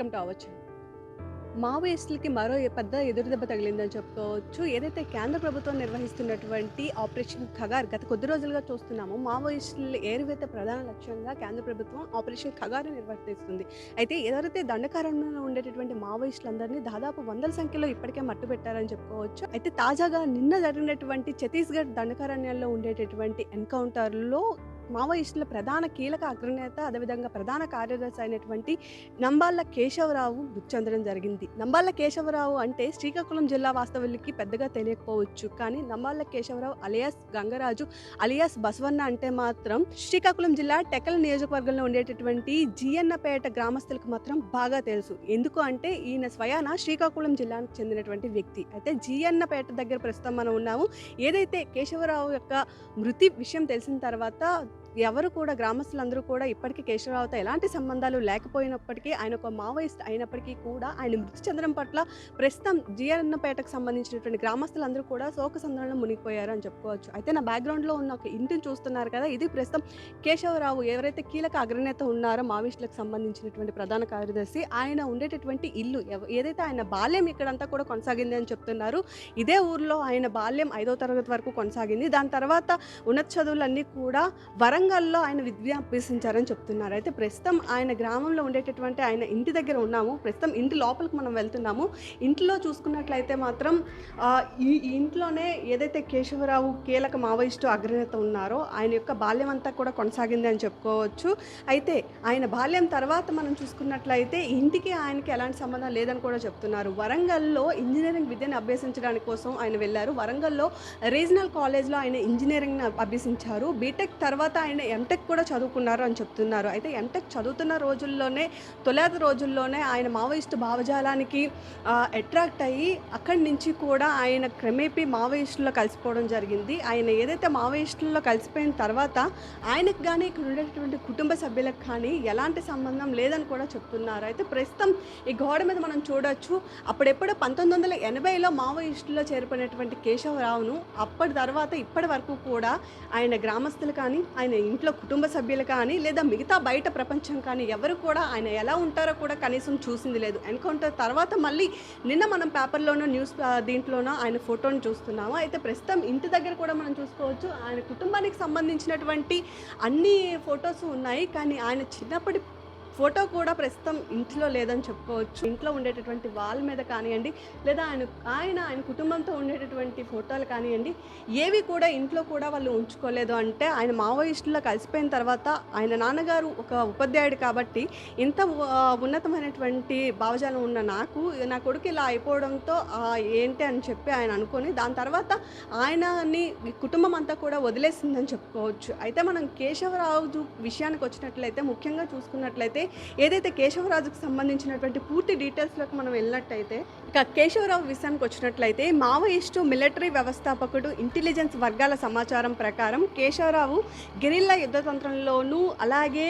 Welcome to మావోయిస్టులకి మరో పెద్ద ఎదురుదెబ్బ తగిలిందని చెప్పుకోవచ్చు. ఏదైతే కేంద్ర ప్రభుత్వం నిర్వహిస్తున్నటువంటి ఆపరేషన్ ఖగార్ గత కొద్ది రోజులుగా చూస్తున్నామో. మావోయిస్టులు ఏరువేత ప్రధాన లక్ష్యంగా కేంద్ర ప్రభుత్వం ఆపరేషన్ ఖగార్ నిర్వర్తిస్తుంది. అయితే ఎవరైతే దండకారణ్యంలో ఉండేటటువంటి మావోయిస్టులందరినీ దాదాపు వందల సంఖ్యలో ఇప్పటికే మట్టుపెట్టారని చెప్పుకోవచ్చు. అయితే తాజాగా నిన్న జరిగినటువంటి ఛత్తీస్గఢ్ దండకారణ్యాల్లో ఉండేటటువంటి ఎన్కౌంటర్లో మావోయిస్టుల ప్రధాన కీలక అగ్రనేత అదేవిధంగా ప్రధాన కార్యదర్శి అయినటువంటి నంబాళ్ళ కేశవరావు మృతి చెందడం జరిగింది. నంబాళ్ళ కేశవరావు అంటే శ్రీకాకుళం జిల్లా వాస్తవులకి పెద్దగా తెలియకపోవచ్చు. కానీ నంబాళ్ళ కేశవరావు అలియాస్ గంగరాజు అలియాస్ బసవన్న అంటే మాత్రం శ్రీకాకుళం జిల్లా టెకల్ నియోజకవర్గంలో ఉండేటటువంటి జిఎన్నపేట గ్రామస్తులకు మాత్రం బాగా తెలుసు. ఎందుకు అంటే ఈయన స్వయాన శ్రీకాకుళం జిల్లాకు చెందినటువంటి వ్యక్తి. అయితే జిఎన్నపేట దగ్గర ప్రస్తుతం మనం ఉన్నాము. ఏదైతే కేశవరావు యొక్క మృతి విషయం తెలిసిన తర్వాత ఎవరు కూడా గ్రామస్తులందరూ కూడా ఇప్పటికీ కేశవరావుతో ఎలాంటి సంబంధాలు లేకపోయినప్పటికీ ఆయన ఒక మావోయిస్ట్ అయినప్పటికీ కూడా ఆయన మృతి చెందడం పట్ల ప్రస్తుతం జియన్నపేటకు సంబంధించినటువంటి గ్రామస్తులందరూ కూడా శోక సందర్భంలో మునిగిపోయారు అని చెప్పుకోవచ్చు. అయితే నా బ్యాక్గ్రౌండ్లో ఉన్న ఒక ఇంటిని చూస్తున్నారు కదా ఇది ప్రస్తుతం కేశవరావు ఎవరైతే కీలక అగ్రనేత ఉన్నారో మావోయిస్టులకు సంబంధించినటువంటి ప్రధాన కార్యదర్శి ఆయన ఉండేటటువంటి ఇల్లు ఏదైతే ఆయన బాల్యం ఇక్కడంతా కూడా కొనసాగింది అని చెప్తున్నారు ఇదే ఊర్లో ఆయన బాల్యం ఐదో తరగతి వరకు కొనసాగింది. దాని తర్వాత ఉన్నత చదువులన్నీ కూడా వరంగల్లో ఆయన విద్య అభ్యసించారని చెప్తున్నారు. అయితే ప్రస్తుతం ఆయన గ్రామంలో ఉండేటటువంటి ఆయన ఇంటి దగ్గర ఉన్నాము. ప్రస్తుతం ఇంటి లోపలికి మనం వెళ్తున్నాము. ఇంట్లో చూసుకున్నట్లయితే మాత్రం ఈ ఈ ఇంట్లోనే ఏదైతే కేశవరావు కీలక మావోయిస్టు అగ్రనేత ఉన్నారో ఆయన యొక్క బాల్యం అంతా కూడా కొనసాగింది అని చెప్పుకోవచ్చు. అయితే ఆయన బాల్యం తర్వాత మనం చూసుకున్నట్లయితే ఇంటికి ఆయనకి ఎలాంటి సంబంధం లేదని కూడా చెప్తున్నారు. వరంగల్లో ఇంజనీరింగ్ విద్యను అభ్యసించడానికి కోసం ఆయన వెళ్ళారు. వరంగల్లో రీజనల్ కాలేజ్లో ఆయన ఇంజనీరింగ్ అభ్యసించారు. బీటెక్ తర్వాత ఆయన ఆయన ఎంటెక్ కూడా చదువుకున్నారు అని చెప్తున్నారు. అయితే ఎంటెక్ చదువుతున్న రోజుల్లోనే తొలాది రోజుల్లోనే ఆయన మావోయిస్టు భావజాలానికి అట్రాక్ట్ అయ్యి అక్కడి నుంచి కూడా ఆయన క్రమేపీ మావోయిస్టుల్లో కలిసిపోవడం జరిగింది. ఆయన ఏదైతే మావోయిస్టుల్లో కలిసిపోయిన తర్వాత ఆయనకు కానీ ఇక్కడ ఉండేటటువంటి కుటుంబ సభ్యులకు కానీ ఎలాంటి సంబంధం లేదని కూడా చెప్తున్నారు. అయితే ప్రస్తుతం ఈ గోడ మీద మనం చూడొచ్చు అప్పుడెప్పుడు పంతొమ్మిది వందల ఎనభైలో మావోయిస్టుల్లో చేరిపోయినటువంటి కేశవరావును అప్పటి తర్వాత ఇప్పటి వరకు కూడా ఆయన గ్రామస్తులు కానీ ఆయన ఇంట్లో కుటుంబ సభ్యులు కానీ లేదా మిగతా బయట ప్రపంచం కానీ ఎవరు కూడా ఆయన ఎలా ఉంటారో కూడా కనీసం చూసింది లేదు. ఎన్కౌంటర్ తర్వాత మళ్ళీ నిన్న మనం పేపర్లోనో న్యూస్ దీంట్లోనో ఆయన ఫోటోని చూస్తున్నాము. అయితే ప్రస్తుతం ఇంటి దగ్గర కూడా మనం చూసుకోవచ్చు. ఆయన కుటుంబానికి సంబంధించినటువంటి అన్ని ఫొటోస్ ఉన్నాయి. కానీ ఆయన చిన్నప్పటి ఫోటో కూడా ప్రస్తుతం ఇంట్లో లేదని చెప్పుకోవచ్చు ఇంట్లో ఉండేటటువంటి వాళ్ళ మీద కానివ్వండి లేదా ఆయన ఆయన ఆయన కుటుంబంతో ఉండేటటువంటి ఫోటోలు కానివ్వండి ఏవి కూడా ఇంట్లో కూడా వాళ్ళు ఉంచుకోలేదు. అంటే ఆయన మావోయిస్టుల్లో కలిసిపోయిన తర్వాత ఆయన నాన్నగారు ఒక ఉపాధ్యాయుడు కాబట్టి ఇంత ఉన్నతమైనటువంటి భావజాలం ఉన్న నాకు నా కొడుకు ఇలా అయిపోవడంతో ఏంటి అని చెప్పి ఆయన అనుకొని దాని తర్వాత ఆయనని కుటుంబం అంతా కూడా వదిలేసిందని చెప్పుకోవచ్చు. అయితే మనం కేశవరావు విషయానికి వచ్చినట్లయితే ముఖ్యంగా చూసుకున్నట్లయితే ఏదైతే కేశవరాజుకు సంబంధించినటువంటి పూర్తి డీటెయిల్స్లోకి మనం వెళ్ళినట్టయితే ఇక కేశవరావు విషయానికి వచ్చినట్లయితే మావోయిస్టు మిలిటరీ వ్యవస్థాపకుడు ఇంటెలిజెన్స్ వర్గాల సమాచారం ప్రకారం కేశవరావు గిరిల్లా యుద్ధతంత్రంలోనూ అలాగే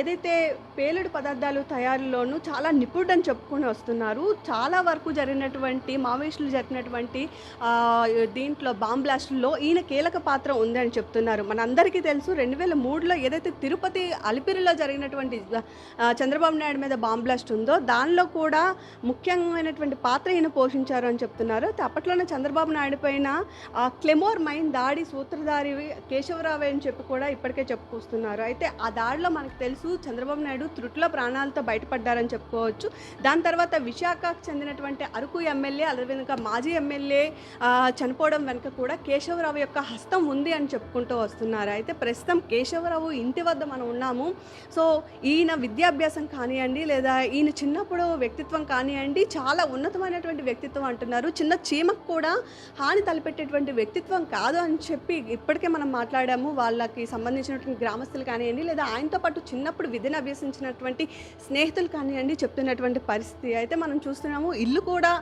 ఏదైతే పేలుడు పదార్థాలు తయారీలోనూ చాలా నిపుణుడని చెప్పుకొని వస్తున్నారు చాలా వరకు జరిగినటువంటి మావోయిస్టులు జరిగినటువంటి దీంట్లో బాంబ్లాస్టుల్లో ఈయన కీలక పాత్ర ఉందని చెప్తున్నారు. మనందరికీ తెలుసు రెండు వేల మూడులో ఏదైతే తిరుపతి అలిపిరిలో జరిగినటువంటి చంద్రబాబు నాయుడు మీద బాంబ్ బ్లాస్ట్ ఉందో దానిలో కూడా ముఖ్యమైనటువంటి పాత్ర ఈయన పోషించారు అని చెప్తున్నారు. అప్పట్లోనే చంద్రబాబు నాయుడు పైన క్లెమోర్ మైన్ దాడి సూత్రధారి కేశవరావు అని చెప్పి కూడా ఇప్పటికే చెప్పుకొస్తున్నారు. అయితే ఆ దాడిలో మనకు తెలుసు చంద్రబాబు నాయుడు త్రుట్లో ప్రాణాలతో బయటపడ్డారని చెప్పుకోవచ్చు. దాని తర్వాత విశాఖకు చెందినటువంటి అరకు ఎమ్మెల్యే అదేవిధంగా మాజీ ఎమ్మెల్యే చనిపోవడం వెనుక కూడా కేశవరావు యొక్క హస్తం ఉంది అని చెప్పుకుంటూ వస్తున్నారు. అయితే ప్రస్తుతం కేశవరావు ఇంటి వద్ద మనం ఉన్నాము. సో ఈయన విద్యాభ్యాసం కానివ్వండి లేదా ఈయన చిన్నప్పుడు వ్యక్తిత్వం కానివ్వండి చాలా ఉన్నతమైనటువంటి వ్యక్తిత్వం అంటున్నారు. చిన్న చీమకు కూడా హాని తలపెట్టేటువంటి వ్యక్తిత్వం కాదు అని చెప్పి ఇప్పటికే మనం మాట్లాడాము. వాళ్ళకి సంబంధించినటువంటి గ్రామస్తులు కానివ్వండి లేదా ఆయనతో పాటు చిన్నప్పుడు విధిని అభ్యసించినటువంటి స్నేహితులు కానివ్వండి చెప్తున్నటువంటి పరిస్థితి. అయితే మనం చూస్తున్నాము ఇల్లు కూడా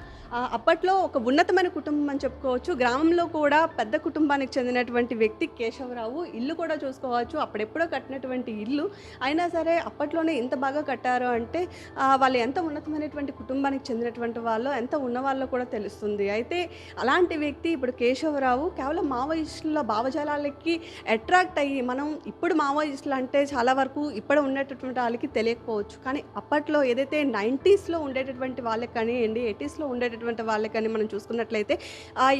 అప్పట్లో ఒక ఉన్నతమైన కుటుంబం అని చెప్పుకోవచ్చు. గ్రామంలో కూడా పెద్ద కుటుంబానికి చెందినటువంటి వ్యక్తి కేశవరావు ఇల్లు కూడా చూసుకోవచ్చు. అప్పుడెప్పుడో కట్టినటువంటి ఇల్లు. అయినా సరే అప్పట్లోనే ఇంత బాగా కట్టారు అంటే వాళ్ళు ఎంత ఉన్నతమైనటువంటి కుటుంబానికి చెందినటువంటి వాళ్ళు ఎంత ఉన్నవాళ్ళో కూడా తెలుస్తుంది. అయితే అలాంటి వ్యక్తి ఇప్పుడు కేశవరావు కేవలం మావోయిస్టుల భావజాలాలకి అట్రాక్ట్ అయ్యి మనం ఇప్పుడు మావోయిస్టులు అంటే చాలా వరకు వరకు ఇప్పుడు ఉండేటటువంటి వాళ్ళకి తెలియకపోవచ్చు. కానీ అప్పట్లో ఏదైతే నైంటీస్లో ఉండేటటువంటి వాళ్ళకి కానివ్వండి ఎయిటీస్లో ఉండేటటువంటి వాళ్ళకి కానీ మనం చూసుకున్నట్లయితే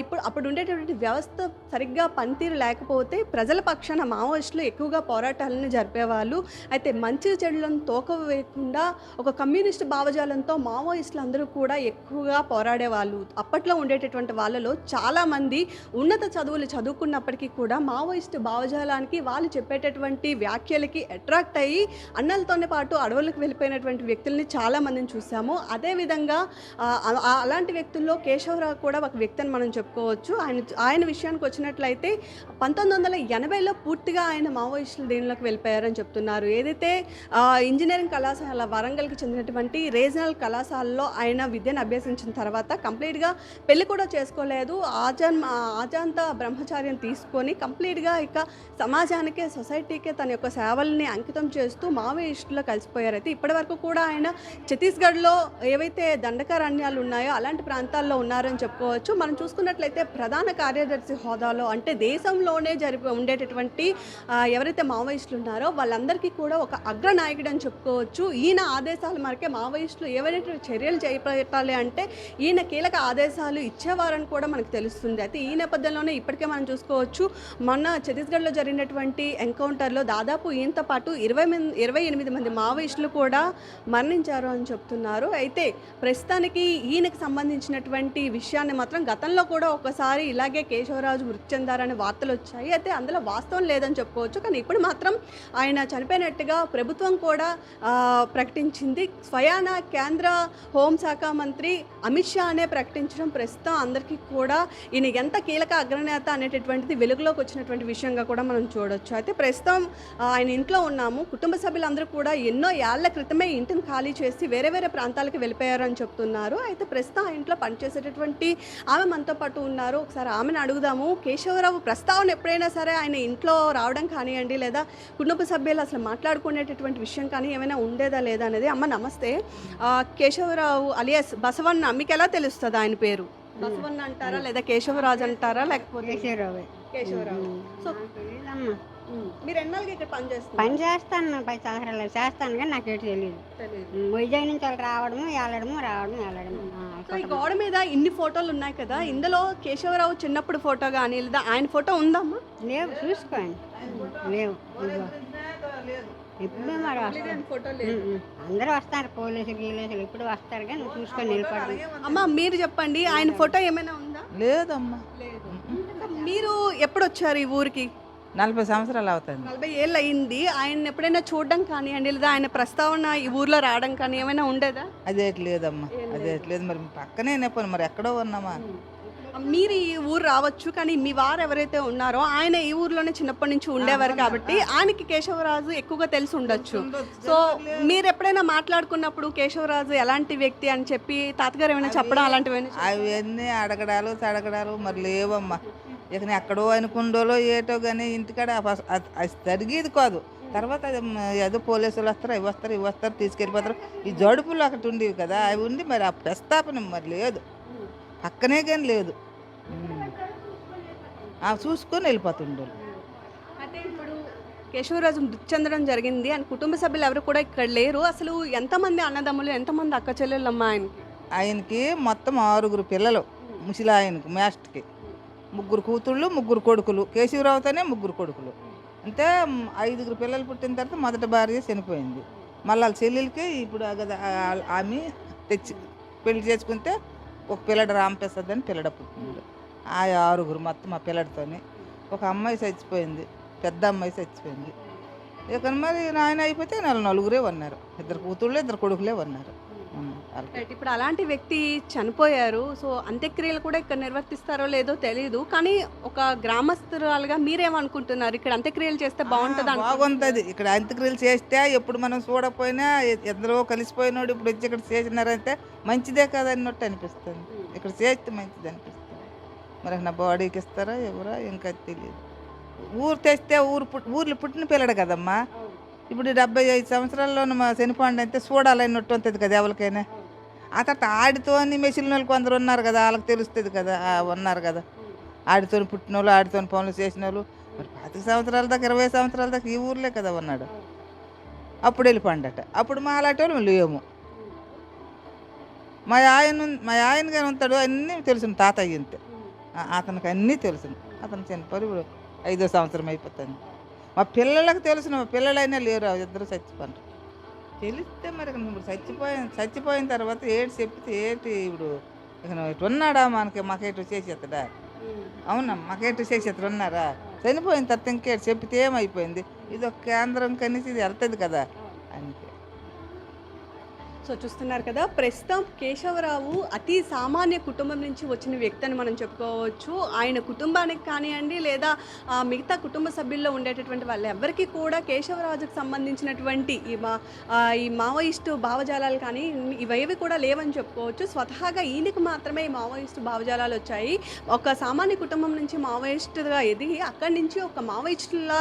ఇప్పుడు అప్పుడు ఉండేటటువంటి వ్యవస్థ సరిగ్గా పనితీరు లేకపోతే ప్రజల పక్షాన మావోయిస్టులు ఎక్కువగా పోరాటాలను జరిపేవాళ్ళు. అయితే మంచి చెడులను తోక వేయకుండా ఒక కమ్యూనిస్ట్ భావజాలంతో మావోయిస్టులు అందరూ కూడా ఎక్కువగా పోరాడేవాళ్ళు. అప్పట్లో ఉండేటటువంటి వాళ్ళలో చాలామంది ఉన్నత చదువులు చదువుకున్నప్పటికీ కూడా మావోయిస్ట్ భావజాలానికి వాళ్ళు చెప్పేటటువంటి వ్యాఖ్యలకి అట్రాక్ట్ అట్రాక్ట్ అయ్యి అన్నలతోనే పాటు అడవులకు వెళ్ళిపోయినటువంటి వ్యక్తుల్ని చాలామందిని చూసాము. అదేవిధంగా అలాంటి వ్యక్తుల్లో కేశవరావు కూడా ఒక వ్యక్తి అని మనం చెప్పుకోవచ్చు. ఆయన ఆయన విషయానికి వచ్చినట్లయితే పంతొమ్మిది వందల ఎనభైలో పూర్తిగా ఆయన మావోయిస్టుల దీనిలోకి వెళ్ళిపోయారని చెప్తున్నారు. ఏదైతే ఇంజనీరింగ్ కళాశాల వరంగల్కి చెందినటువంటి రీజనల్ కళాశాలలో ఆయన విద్యను అభ్యసించిన తర్వాత కంప్లీట్గా పెళ్ళి కూడా చేసుకోలేదు. ఆజన్ ఆజాంత బ్రహ్మచార్యం తీసుకొని కంప్లీట్గా ఇక సమాజానికే సొసైటీకే తన యొక్క సేవల్ని అంకితం చేస్తూ మావోయిస్టులో కలిసిపోయారు అయితే ఇప్పటివరకు కూడా ఆయన ఛత్తీస్గఢ్లో ఏవైతే దండకారణ్యాలు ఉన్నాయో అలాంటి ప్రాంతాల్లో ఉన్నారని చెప్పుకోవచ్చు. మనం చూసుకున్నట్లయితే ప్రధాన కార్యదర్శి హోదాలో అంటే దేశంలోనే జరిపి ఉండేటటువంటి ఎవరైతే మావోయిస్టులు ఉన్నారో వాళ్ళందరికీ కూడా ఒక అగ్రనాయకుడు అని చెప్పుకోవచ్చు. ఈయన ఆదేశాల మేరకే మావోయిస్టులు ఏవైతే చర్యలు చేపట్టాలి అంటే ఈయన కీలక ఆదేశాలు ఇచ్చేవారని కూడా మనకు తెలుస్తుంది. అయితే ఈ నేపథ్యంలోనే ఇప్పటికే మనం చూసుకోవచ్చు మొన్న ఛత్తీస్గఢ్లో జరిగినటువంటి ఎన్కౌంటర్లో దాదాపు ఈయనతో పాటు ఇరవై మంది ఇరవై ఎనిమిది మంది మావోయిస్టులు కూడా మరణించారు అని చెప్తున్నారు. అయితే ప్రస్తుతానికి ఈయనకు సంబంధించినటువంటి విషయాన్ని మాత్రం గతంలో కూడా ఒకసారి ఇలాగే కేశవరాజు మృతి చెందారనే వార్తలు వచ్చాయి. అయితే అందులో వాస్తవం లేదని చెప్పుకోవచ్చు. కానీ ఇప్పుడు మాత్రం ఆయన చనిపోయినట్టుగా ప్రభుత్వం కూడా ప్రకటించింది. స్వయాన కేంద్ర హోంశాఖ మంత్రి అమిత్ షా అనే ప్రకటించడం ప్రస్తుతం అందరికీ కూడా ఈయన ఎంత కీలక అగ్రనేత అనేటటువంటిది వెలుగులోకి వచ్చినటువంటి విషయంగా కూడా మనం చూడొచ్చు. అయితే ప్రస్తుతం ఆయన ఇంట్లో ఉన్న ఉన్నాము. కుటుంబ సభ్యులందరూ కూడా ఎన్నో ఏళ్ళ క్రితమే ఇంటిని ఖాళీ చేసి వేరే వేరే ప్రాంతాలకు వెళ్ళిపోయారు అని చెప్తున్నారు. అయితే ప్రస్తుతం ఆ ఇంట్లో పనిచేసేటటువంటి ఆమె మనతో పాటు ఉన్నారు. ఒకసారి ఆమెను అడుగుదాము. కేశవరావు ప్రస్తావన ఎప్పుడైనా సరే ఆయన ఇంట్లో రావడం కానివ్వండి లేదా కుటుంబ సభ్యులు అసలు మాట్లాడుకునేటటువంటి విషయం కానీ ఏమైనా ఉండేదా లేదా అనేది అమ్మ నమస్తే. కేశవరావు అలియాస్ బసవన్న మీకు ఎలా తెలుస్తుంది ఆయన పేరు? బసవన్న అంటారా లేదా కేశవరాజు అంటారా లేకపోతే? కేశవరావు. కేశవరావు. సో మీరు ఎన్నాళ్ళకి ఇక్కడ పని చేస్తున్నారు? పని చేస్తాను పది సంవత్సరాలు చేస్తాను కానీ నాకు ఎటు తెలియదు. వైజాగ్ నుంచి వాళ్ళు రావడము వెళ్ళడము రావడము వెళ్ళడము సో ఈ గోడ మీద ఇన్ని ఫోటోలు ఉన్నాయి కదా ఇందులో కేశవరావు చిన్నప్పుడు ఫోటో కానీ లేదా ఆయన ఫోటో ఉందమ్మా లేవు చూసుకోండి. లేవు. ఇప్పుడు మరి వస్తారు. అందరూ వస్తారు పోలీసులు గీలేసులు ఇప్పుడు వస్తారు కానీ చూసుకొని నిలబడరు. అమ్మ మీరు చెప్పండి ఆయన ఫోటో ఏమైనా ఉందా? లేదమ్మా. లేదు. మీరు ఎప్పుడు వచ్చారు ఈ ఊరికి? నలభై సంవత్సరాలు అవుతుంది. నలభై ఏళ్ళు అయింది. ఆయన ఎప్పుడైనా చూడడం కానివ్వండి లేదా ఆయన ప్రస్తావన ఈ ఊర్లో రావడం కానీ ఏమైనా ఉండేదా? అదేటి లేదు. మరి పక్కనే నెప్పను మరి ఎక్కడో ఉన్నామా? మీరు ఈ ఊరు రావచ్చు కానీ మీ వారు ఎవరైతే ఉన్నారో ఆయన ఈ ఊర్లోనే చిన్నప్పటి నుంచి ఉండేవారు కాబట్టి ఆయనకి కేశవరాజు ఎక్కువగా తెలిసి ఉండొచ్చు. సో మీరు ఎప్పుడైనా మాట్లాడుకున్నప్పుడు కేశవరాజు ఎలాంటి వ్యక్తి అని చెప్పి తాతగారు ఏమైనా చెప్పడం అలాంటివి? అవన్నీ అడగడాలు తడగడాలు మరి లేవమ్మా. ఇక ఎక్కడో అనుకుండోలో ఏటో కానీ ఇంటికాడ అది జరిగేది కాదు. తర్వాత అది ఏదో పోలీసులు వస్తారు అవి వస్తారు ఇవి వస్తారు తీసుకెళ్ళిపోతారు. ఈ జడుపులు ఒకటి ఉండేవి కదా అవి ఉండి మరి ఆ ప్రస్తాపన మరి లేదు. పక్కనే కానీ లేదు. ఆ చూసుకొని వెళ్ళిపోతుండ్రు అయితే ఇప్పుడు కేశవరాజు మృతి చెందడం జరిగింది ఆయన కుటుంబ సభ్యులు ఎవరు కూడా ఇక్కడ లేరు. అసలు ఎంతమంది అన్నదమ్ములు ఎంతమంది అక్క చెల్లెళ్ళమ్మా ఆయనకి? ఆయనకి మొత్తం ఆరుగురు పిల్లలు ముసలి ఆయనకు మాస్టర్కి ముగ్గురు కూతుళ్ళు ముగ్గురు కొడుకులు. కేశవరావుతోనే ముగ్గురు కొడుకులు. అంటే ఐదుగురు పిల్లలు పుట్టిన తర్వాత మొదటి భార్య చనిపోయింది. మళ్ళీ వాళ్ళ చెల్లెలకి ఇప్పుడు ఆమె తెచ్చి పెళ్ళి చేసుకుంటే ఒక పిల్లడు రామప్రసాద్ అని పిల్లడ పుట్టినాడు. ఆ ఆరుగురు మొత్తం మా పిల్లడితోని. ఒక అమ్మాయి చచ్చిపోయింది పెద్ద అమ్మాయి చచ్చిపోయింది. ఇక మరి నాయన అయిపోతే నెల నలుగురే ఉన్నారు. ఇద్దరు కూతుళ్ళు ఇద్దరు కొడుకులే ఉన్నారు. ఇప్పుడు అలాంటి వ్యక్తి చనిపోయారు. సో అంత్యక్రియలు కూడా ఇక్కడ నిర్వర్తిస్తారో లేదో తెలియదు కానీ ఒక గ్రామస్తురాలుగా మీరేమనుకుంటున్నారు? ఇక్కడ అంత్యక్రియలు చేస్తే బాగుంటుంది బాగుంటది. ఇక్కడ అంత్యక్రియలు చేస్తే ఎప్పుడు మనం చూడకపోయినా ఎందరో కలిసిపోయినోడు ఇప్పుడు వచ్చి ఇక్కడ చేసినారంటే మంచిదే కదా అన్నట్టు అనిపిస్తుంది. ఇక్కడ చేస్తే మంచిది అనిపిస్తుంది. మరి నా బాడీకి ఇస్తారా ఎవరా? ఇంకా తెలియదు ఊరు తెస్తే ఊరు ఊర్లో పుట్టిన పిల్లడు కదమ్మా. ఇప్పుడు డెబ్బై ఐదు సంవత్సరాల్లో మా చనిపోండి అంటే చూడాలన్నట్టు ఉంటుంది కదా ఎవరికైనా. ఆ తర్వాత ఆడితోని మెషిన్ వాళ్ళు కొందరు ఉన్నారు కదా వాళ్ళకి తెలుస్తుంది కదా ఉన్నారు కదా. ఆడితోని పుట్టిన వాళ్ళు ఆడితోని పనులు చేసిన వాళ్ళు మరి పాతిక సంవత్సరాల దాకా ఇరవై సంవత్సరాల దాకా ఈ ఊర్లే కదా ఉన్నాడు. అప్పుడు వెళ్ళిపోండట. అప్పుడు మా అలాంటి వాళ్ళు లేము. మా ఆయన మా ఆయన గారు ఉంటాడు అన్నీ తెలుసు తాతయ్య అంతే. అతనికి అన్నీ తెలుసు అతను చనిపోయి ఇప్పుడు ఐదో సంవత్సరం అయిపోతుంది. మా పిల్లలకు తెలుసు మా పిల్లలైనా లేరు ఇద్దరు చచ్చిపోండి తెలిస్తే మరి ఇప్పుడు చచ్చిపోయిన చచ్చిపోయిన తర్వాత ఏడు చెప్తే ఏంటి ఇప్పుడు? ఇటు ఉన్నాడా మనకి? మాకేటు చేసేస్తాడా అవునా? మాకేటు చేసేత్తడు ఉన్నారా? చనిపోయిన తర్వాత ఇంకేటి? చెప్పితే ఏమైపోయింది? ఇది ఒక కేంద్రం కనీసం ఇది వెళ్తుంది కదా. అందుకే. సో చూస్తున్నారు కదా ప్రస్తుతం కేశవరావు అతి సామాన్య కుటుంబం నుంచి వచ్చిన వ్యక్తి అని మనం చెప్పుకోవచ్చు. ఆయన కుటుంబానికి కానివ్వండి లేదా మిగతా కుటుంబ సభ్యుల్లో ఉండేటటువంటి వాళ్ళు కూడా కేశవరాజుకు సంబంధించినటువంటి ఈ మా ఈ మావోయిస్టు భావజాలాలు కానీ ఇవేవి కూడా లేవని చెప్పుకోవచ్చు. స్వతహాగా ఈయనకు మాత్రమే ఈ మావోయిస్టు భావజాలాలు వచ్చాయి. ఒక సామాన్య కుటుంబం నుంచి మావోయిస్టుగా ఎదిగి అక్కడి నుంచి ఒక మావోయిస్టుల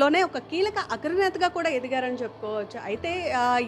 లోనే ఒక కీలక అగ్రనేతగా కూడా ఎదిగారని చెప్పుకోవచ్చు. అయితే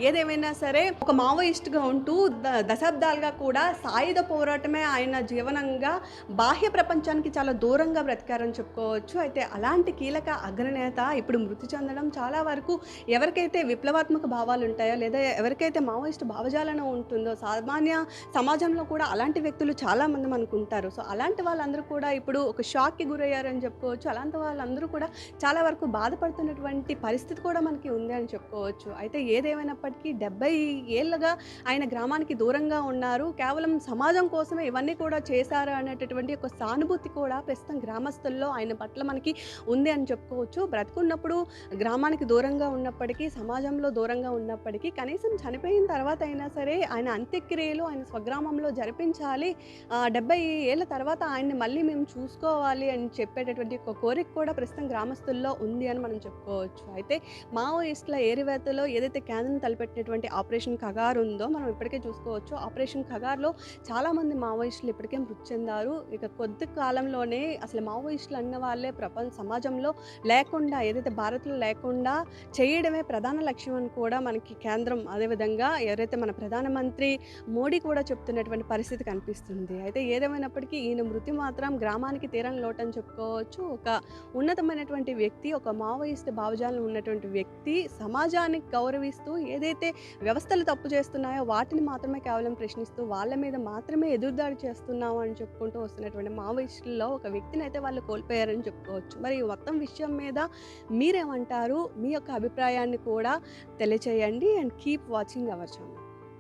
ఏదేమైనా సరే ఒక మావోయిస్ట్గా ఉంటూ ద- దశాబ్దాలుగా కూడా సాయుధ పోరాటమే ఆయన జీవనంగా బాహ్య ప్రపంచానికి చాలా దూరంగా బ్రతికారని చెప్పుకోవచ్చు. అయితే అలాంటి కీలక అగ్రనేత ఇప్పుడు మృతి చెందడం చాలా వరకు ఎవరికైతే విప్లవాత్మక భావాలు ఉంటాయో లేదా ఎవరికైతే మావోయిస్ట్ భావజాలను ఉంటుందో సామాన్య సమాజంలో కూడా అలాంటి వ్యక్తులు చాలామంది అనుకుంటారు మనకు ఉంటారు. సో అలాంటి వాళ్ళందరూ కూడా ఇప్పుడు ఒక షాక్కి గురయ్యారని చెప్పుకోవచ్చు. అలాంటి వాళ్ళందరూ కూడా చాలా వరకు బాధపడుతున్నటువంటి పరిస్థితి కూడా మనకి ఉంది అని చెప్పుకోవచ్చు. అయితే ఏదేమైనప్పటికీ డెబ్బై ఏళ్ళగా ఆయన గ్రామానికి దూరంగా ఉన్నారు. కేవలం సమాజం కోసమే ఇవన్నీ కూడా చేశారు అనేటటువంటి ఒక సానుభూతి కూడా ప్రస్తుతం గ్రామస్తుల్లో ఆయన పట్ల మనకి ఉంది అని చెప్పుకోవచ్చు. బ్రతుకున్నప్పుడు గ్రామానికి దూరంగా ఉన్నప్పటికీ సమాజంలో దూరంగా ఉన్నప్పటికీ కనీసం చనిపోయిన తర్వాత అయినా సరే ఆయన అంత్యక్రియలు ఆయన స్వగ్రామంలో జరిపించాలి. డెబ్బై ఏళ్ళ తర్వాత ఆయన్ని మళ్ళీ మేము చూసుకోవాలి అని చెప్పేటటువంటి ఒక కోరిక కూడా ప్రస్తుతం గ్రామస్తుల్లో ఉంది అని మనం చెప్పుకోవచ్చు. అయితే మావోయిస్టుల ఏరివేతలో ఏదైతే కేంద్రం తలపెట్టినటువంటి ఆపరేషన్ ఆపరేషన్ కగారు ఉందో మనం ఇప్పటికే చూసుకోవచ్చు. ఆపరేషన్ కగార్లో చాలామంది మావోయిస్టులు ఇప్పటికే మృతి చెందారు. ఇక కొద్ది కాలంలోనే అసలు మావోయిస్టులు అన్న వాళ్ళే ప్రపంచ సమాజంలో లేకుండా ఏదైతే భారత్లో లేకుండా చేయడమే ప్రధాన లక్ష్యం అని కూడా మనకి కేంద్రం అదేవిధంగా ఎవరైతే మన ప్రధానమంత్రి మోడీ కూడా చెప్తున్నటువంటి పరిస్థితి కనిపిస్తుంది. అయితే ఏదేమైనప్పటికీ ఈయన మృతి మాత్రం గ్రామానికి తీరని లోటని చెప్పుకోవచ్చు. ఒక ఉన్నతమైనటువంటి వ్యక్తి ఒక మావోయిస్ట్ భావజాలం ఉన్నటువంటి వ్యక్తి సమాజానికి గౌరవిస్తూ ఏదైతే వ్యవస్థ సంస్థలు తప్పు చేస్తున్నాయో వాటిని మాత్రమే కేవలం ప్రశ్నిస్తూ వాళ్ళ మీద మాత్రమే ఎదురుదాడి చేస్తున్నాము అని చెప్పుకుంటూ వస్తున్నటువంటి మావోయిస్టుల్లో ఒక వ్యక్తిని అయితే వాళ్ళు కోల్పోయారని చెప్పుకోవచ్చు. మరి మొత్తం విషయం మీద మీరేమంటారు? మీ యొక్క అభిప్రాయాన్ని కూడా తెలియచేయండి and keep watching our channel.